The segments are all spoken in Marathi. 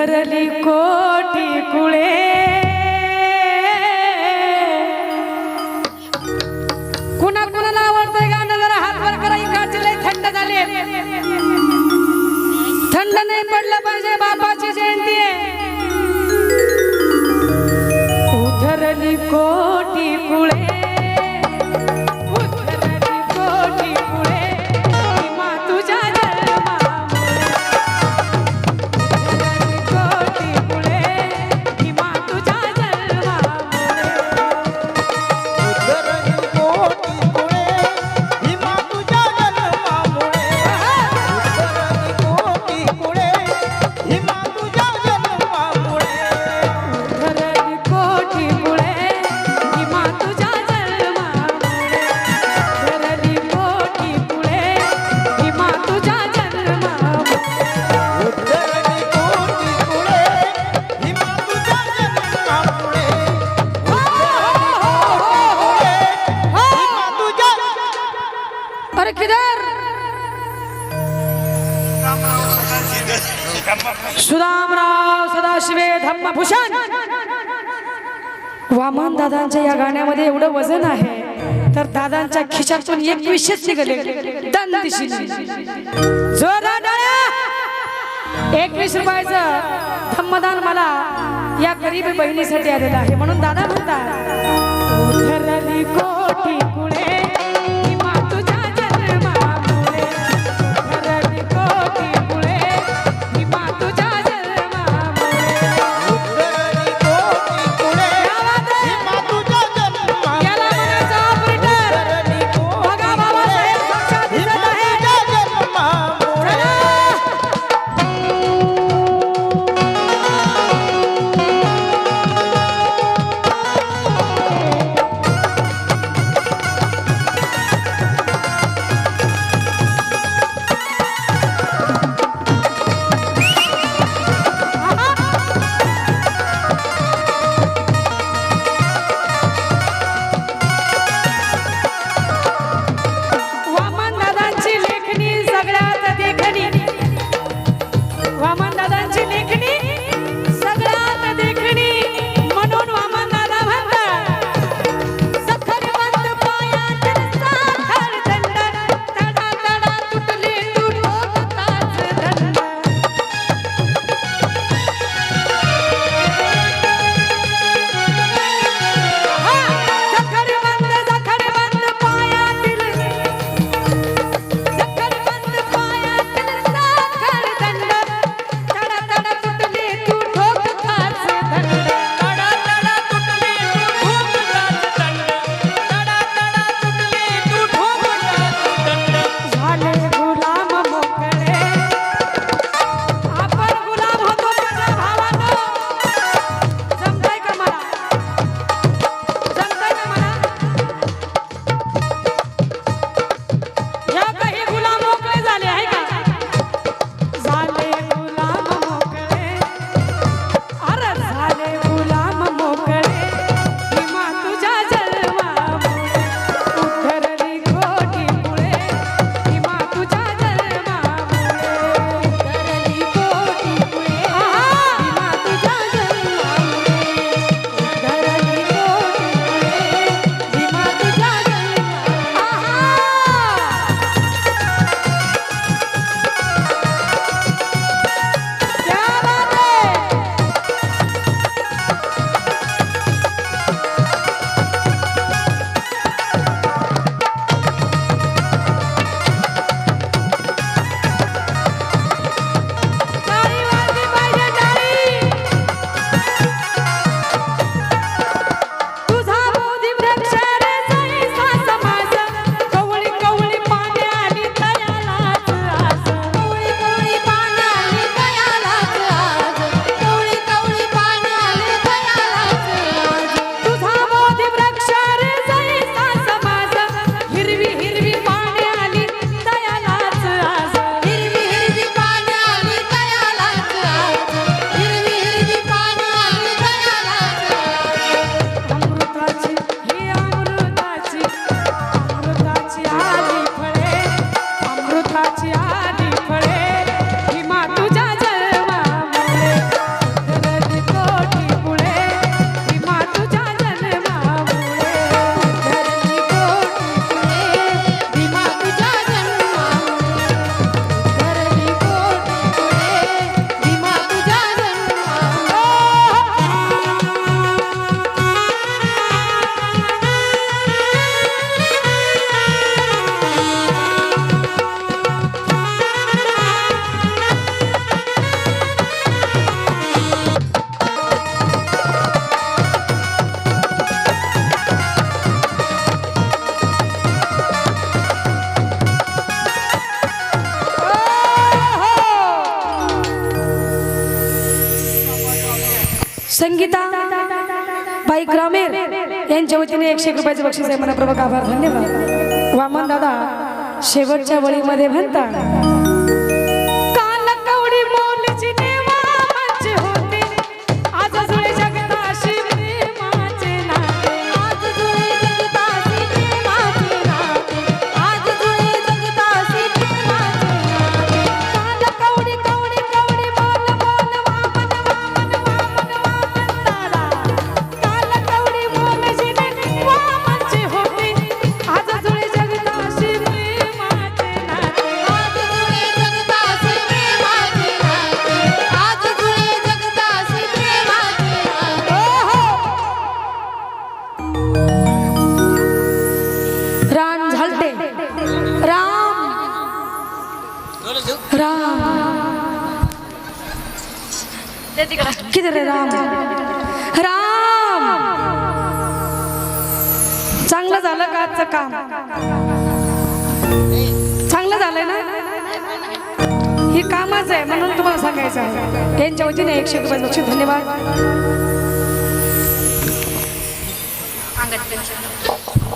धरली कोटी कुळे. कुणा कुणाला आवडतंय गाणं? जरा हातवर करा इकडचे लय थंड झाले. थंड नाही पडलं पाहिजे बापाची जयंती. आहे उधरली कोटी कुळे. सुदामराव सदाशिवे धम्मभूषण. वामन दादांच्या या गाण्यामध्ये एवढं वजन आहे तर दादांच्या खिशातून एकवीसशेच निघाले. दन दिशेने एकवीस रुपयाचं धम्मदान मला या गरीब बहिणीसाठी आलेलं आहे. म्हणून दादा म्हणतात कोटी कुळे संगीता बाई ग्रामीण यांच्या वतीने एकशे एक रुपयाचे बक्षीस आहे. मनापूर्वक आभार धन्यवाद. वामन दादा शेवटच्या वळीमध्ये म्हणता राम किधर आहे राम? राम! चांगलं झालं का आजचं काम? चांगलं झालंय ना? हे कामच आहे म्हणून तुम्हाला सांगायचं आहे. यांच्या वतीने एकशे रुपये बक्षीस धन्यवाद.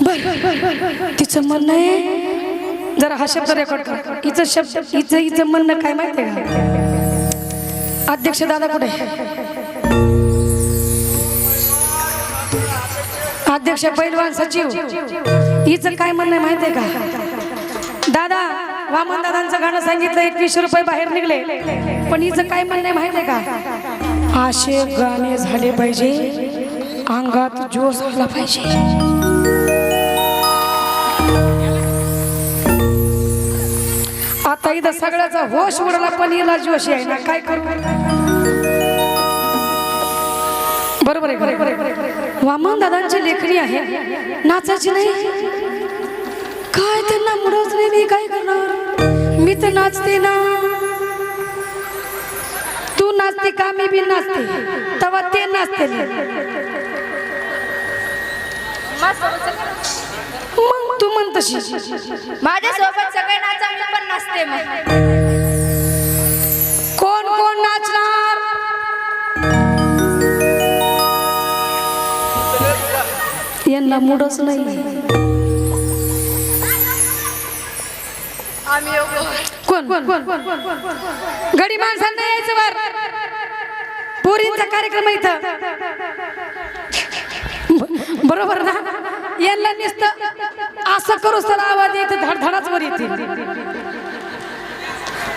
बर. तिचं म्हणणं आहे. जरा हा शब्द रेकॉर्ड कर. हिचं शब्द हिचं हिचं म्हणणं काय माहिती आहे का? अध्यक्ष दादा कुठे? अध्यक्ष पैलवान सचिव हिचं काय म्हणणं माहिती आहे का? दादा वामन दादांचं गाणं सांगितलं एकवीसशे रुपये बाहेर निघले. पण हिचं काय म्हणणं माहिती आहे का? असे गाणे झाले पाहिजे अंगात जोश आला पाहिजे. इथं सगळ्याचा होश उडला पण हिला जोश आहे ना काय करू? बरोबर आहे वामन दादांची लेखणी आहे नाचायची नाही? काय त्यांना मुडच नाही मी काय करणार? मी तर नाचते ना. तू नाचते का मी बी नाचते. तेव्हा ते नाचते. म्हण तशी माझ्यासोबत सगळे नाचा मी पण नाचते मग. कोण कोण नाचणार? यांना मुडच नाही. कोण कोण? गडी माणसांना यायचं वर. पोरींचा कार्यक्रम इथं. बरोबर ना? यांना नुसतं असं करू तर आवाज येते धडधडाच वर येते.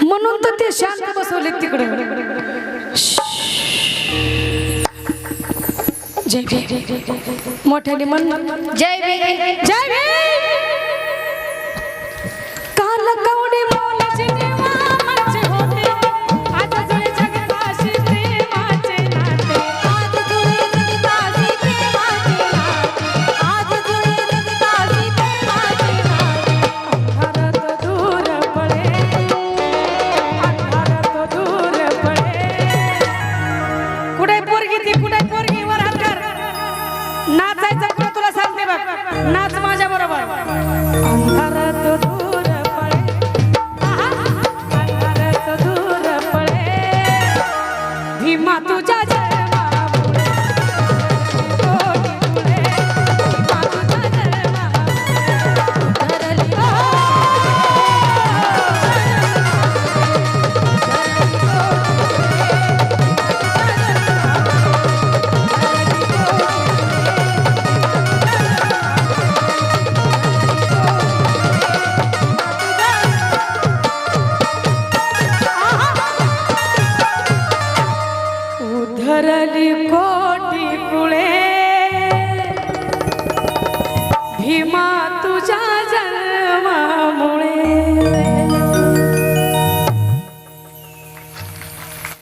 म्हणून तर ते शांत बसवले तिकडे. जय भीम. मोठ्याने म्हण जय भीम. जय भीम. नाचायचं तुला सांगते बघ. नाच माझ्या बरोबर.